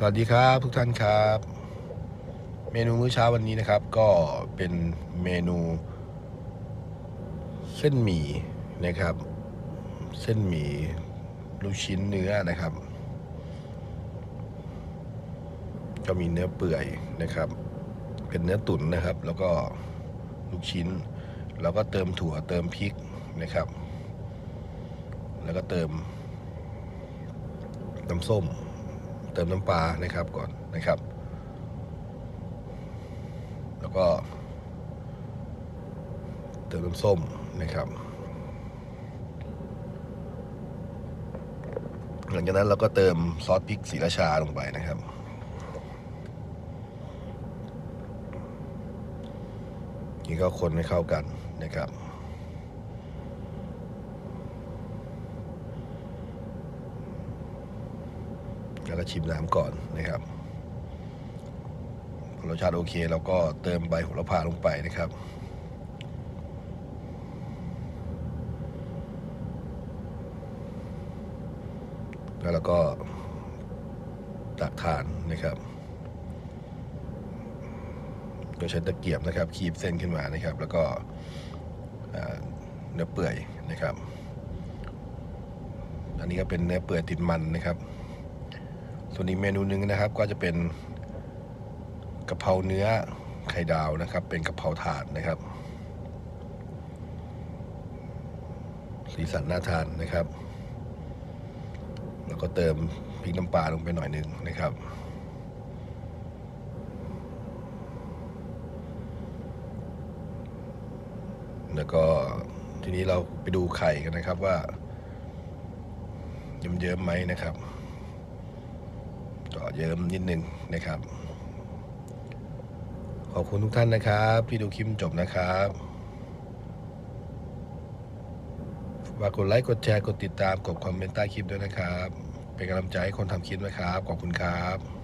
สวัสดีครับทุกท่านครับ เมนูมื้อเช้าวันนี้นะครับ ก็เป็นเมนู เส้นหมี่นะครับ เส้นหมี่ลูกชิ้นเนื้อนะครับ ก็มีเนื้อเปื่อยนะครับ เป็นเนื้อตุ๋นนะครับ แล้วก็ลูกชิ้น แล้วก็เติมถั่วเติมพริกนะครับ แล้วก็เติมน้ำส้ม ติมน้ำปลานะครับก่อนนะครับ แล้วก็ เติมน้ำส้มนะครับ หลังจากนั้นเราก็เติมซอสพริกสีราชาลงไปนะครับนี่ก็คนให้เข้ากันนะครับ แล้วก็ชิมน้ำก่อนนะครับรสชาติโอเคเราก็เติมใบโหระพาลงไปนะครับแล้วเราก็ตักทานนะครับโดยใช้ตะเกียบนะครับคีบเส้นขึ้นมานะครับ แล้วก็เนื้อเปื่อยนะครับ อันนี้ก็เป็นเนื้อเปื่อยติดมันนะครับ ส่วนอีกเมนูหนึ่งนะครับก็จะเป็นกะเพราเนื้อไข่ดาวนะครับ เป็นกะเพราถาดนะครับ สีสันน่าทานนะครับ แล้วก็เติมพริกน้ำปลาลงไปหน่อยหนึ่งนะครับแล้วก็ทีนี้เราไปดูไข่กันนะครับว่าเยิ้มๆไหมนะครับ็เยิ้มนิดนึงนะครับ ขอบคุณทุกท่านนะครับ ที่ดูคลิปจบนะครับฝากกดไลค์กดแชร์กดติดตามกดคอมเมนต์ใต้คลิปด้วยนะครับ เป็นกำลังใจให้คนทำคลิปนะครับ ขอบคุณครับ